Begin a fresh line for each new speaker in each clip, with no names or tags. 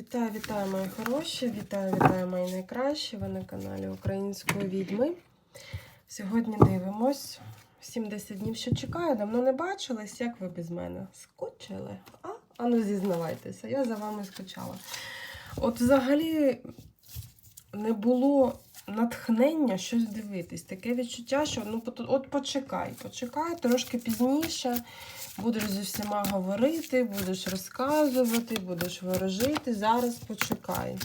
Вітаю, вітаю, мої хороші! Вітаю, вітаю, мої найкращі! Ви на каналі Української відьми. Сьогодні дивимось 70 днів, що чекаю. Давно не бачились, як ви без мене скучили? А? А ну зізнавайтеся, я за вами скучала. От взагалі не було натхнення щось дивитись. Таке відчуття, що ну от- почекай, почекай трошки пізніше. Будеш зі всіма говорити, будеш розказувати, будеш ворожити. Зараз почекай.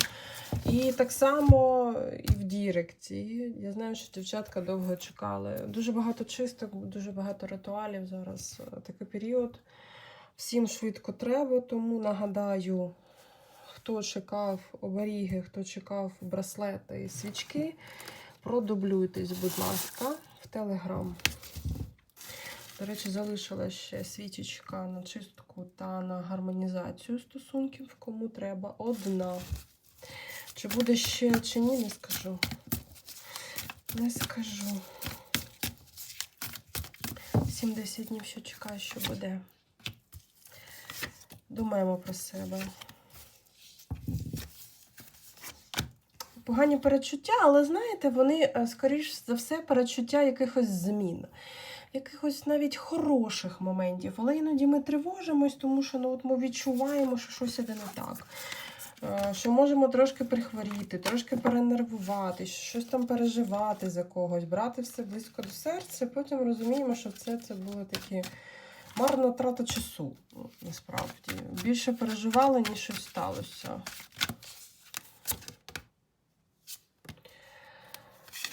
І так само і в Діректі. Я знаю, що дівчатка довго чекали. Дуже багато чисток, дуже багато ритуалів зараз. е, Такий період. Всім швидко треба, тому нагадаю, хто чекав оберіги, хто чекав браслети і свічки, продублюйтесь, будь ласка, в Телеграм. До речі, залишила ще свічечка на чистку та на гармонізацію стосунків, кому треба одна. Чи буде ще, чи ні, не скажу. Не скажу. 70 днів, що чекаю, що буде. Думаємо про себе. Погані перечуття, але знаєте, вони, е, скоріш за все, перечуття якихось змін якихось навіть хороших моментів, але іноді ми тривожимось, тому що ну, от ми відчуваємо, що щось іде не так. Е, Що можемо трошки прихворіти, трошки перенервувати, щось там переживати за когось, брати все близько до серця, потім розуміємо, що це, це були такі марна трата часу, насправді. Більше переживали, ніж щось сталося.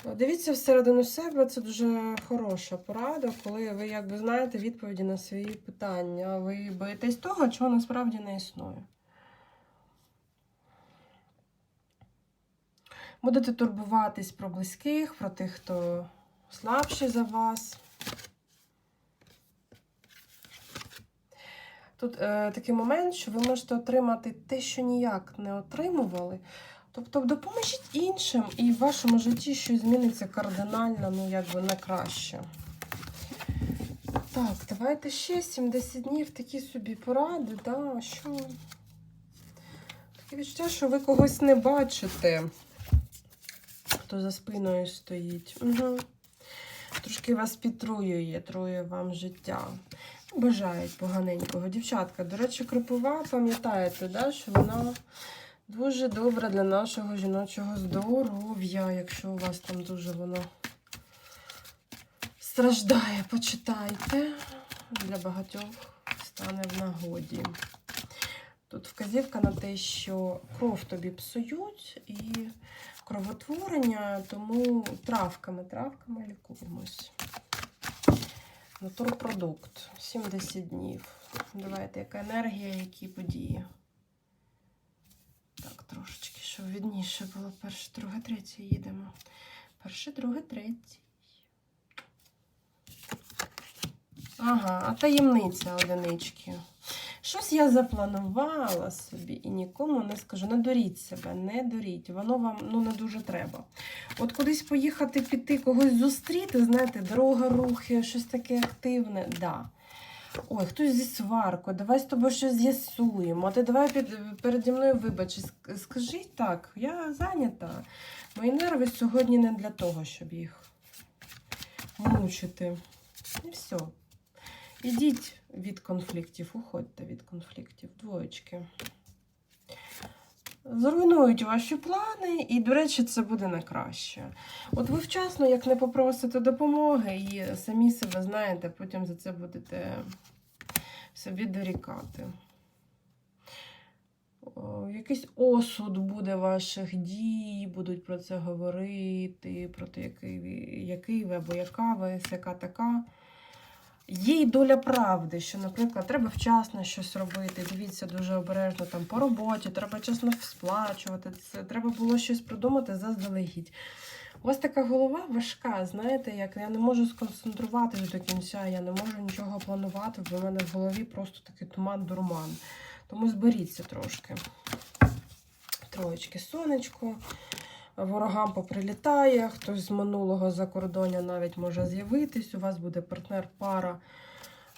Дивіться всередину себе, це дуже хороша порада, коли ви якби знаєте відповіді на свої питання. Ви боїтесь того, чого насправді не існує. Будете турбуватись про близьких, про тих, хто слабший за вас. Тут е, такий момент, що ви можете отримати те, що ніяк не отримували. Тобто допоможіть іншим, і в вашому житті щось зміниться кардинально, ну якби на краще. Так, давайте ще 70 днів такі собі поради, да, що. Таке відчуття, що ви когось не бачите, хто за спиною стоїть. Угу. Трошки вас підтруює, трує вам життя. Бажають поганенького. Дівчатка, до речі, крупова, пам'ятаєте, да, що вона. Дуже добре для нашого жіночого здоров'я, якщо у вас там дуже воно страждає, почитайте. Для багатьох стане в нагоді. Тут вказівка на те, що кров тобі псують і кровотворення, тому травками, травками лікуємось. Натурпродукт. 70 днів. Давайте, яка енергія, які події. Трошечки, щоб відніше було. Перше, друге, третє їдемо. Перше, друге, третє. Ага, а таємниця одинички. Щось я запланувала собі і нікому не скажу. Не дуріть себе, не дуріть. Воно вам ну, не дуже треба. От кудись поїхати, піти, когось зустріти, знаєте, дорога, рухи, щось таке активне. Да. Ой, хтось зі сваркою, давай з тобою щось з'ясуємо. А ти давай під, переді мною вибач. Ск- Скажи так, я зайнята. Мої нерви сьогодні не для того, щоб їх мучити. І все. Ідіть від конфліктів, уходьте від конфліктів, двоєчки. Зруйнують ваші плани, і, до речі, це буде на краще. От ви вчасно, як не попросите допомоги, і самі себе знаєте, потім за це будете собі дорікати. Якийсь осуд буде ваших дій, будуть про це говорити, про те, який, який ви або яка ви, яка така. Є й доля правди, що, наприклад, треба вчасно щось робити. Дивіться дуже обережно там по роботі, треба чесно сплачувати. Це треба було щось придумати заздалегідь. У вас така голова важка, знаєте, як я не можу сконцентруватися до кінця, я не можу нічого планувати, бо в мене в голові просто такий туман-дурман. Тому зберіться трошки. Троєчки сонечко. Ворогам поприлітає, хтось з минулого закордоння навіть може з'явитись. У вас буде партнер, пара.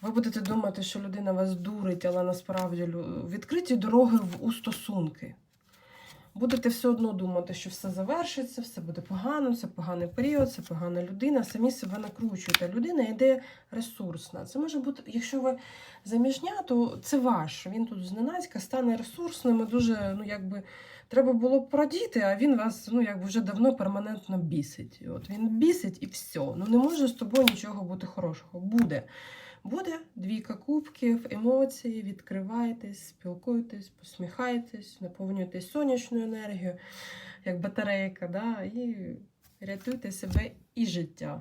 Ви будете думати, що людина вас дурить, але насправді відкриті дороги у стосунки. будете все одно думати, що все завершиться, все буде погано, це поганий період, це погана людина. Самі себе накручуєте. Людина йде ресурсна. Це може бути, якщо ви заміжня, то це ваш. Він тут зненацька стане ресурсним і дуже, ну якби. Треба було б продіти, а він вас ну якби вже давно перманентно бісить. От він бісить і все. Ну не може з тобою нічого бути хорошого. Буде. Буде двійка кубків, емоції, відкривайтесь, спілкуйтесь, посміхайтесь, наповнюйтесь сонячною енергією, як батарейка, да, і рятуйте себе і життя.